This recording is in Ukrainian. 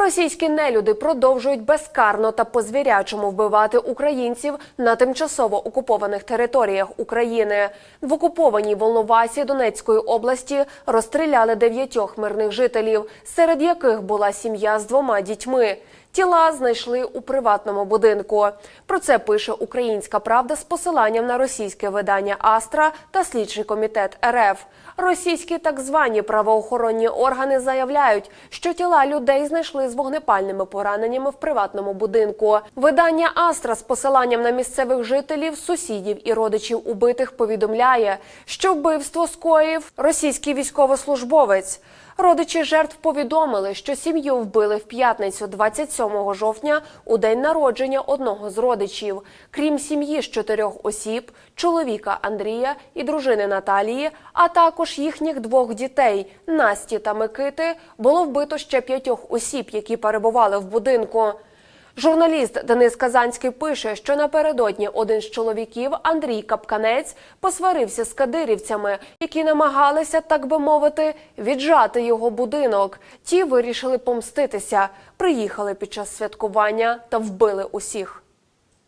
російські нелюди продовжують безкарно та по звірячому вбивати українців на тимчасово окупованих територіях України. В окупованій Волновасі Донецької області розстріляли дев'ятьох мирних жителів, серед яких була сім'я з двома дітьми. Тіла знайшли у приватному будинку. Про це пише Українська Правда з посиланням на російське видання Астра та слідчий комітет РФ. Російські так звані правоохоронні органи заявляють, що тіла людей знайшли з вогнепальними пораненнями в приватному будинку. Видання Астра з посиланням на місцевих жителів, сусідів і родичів убитих повідомляє, що вбивство скоїв російський військовослужбовець. Родичі жертв повідомили, що сім'ю вбили в п'ятницю 27 жовтня у день народження одного з родичів. Крім сім'ї з чотирьох осіб, чоловіка Андрія і дружини Наталії, а також їхніх двох дітей Насті та Микити, було вбито ще п'ятьох осіб, які перебували в будинку. Журналіст Денис Казанський пише, що напередодні один з чоловіків Андрій Капканець посварився з кадирівцями, які намагалися, так би мовити, віджати його будинок. Ті вирішили помститися, приїхали під час святкування та вбили усіх.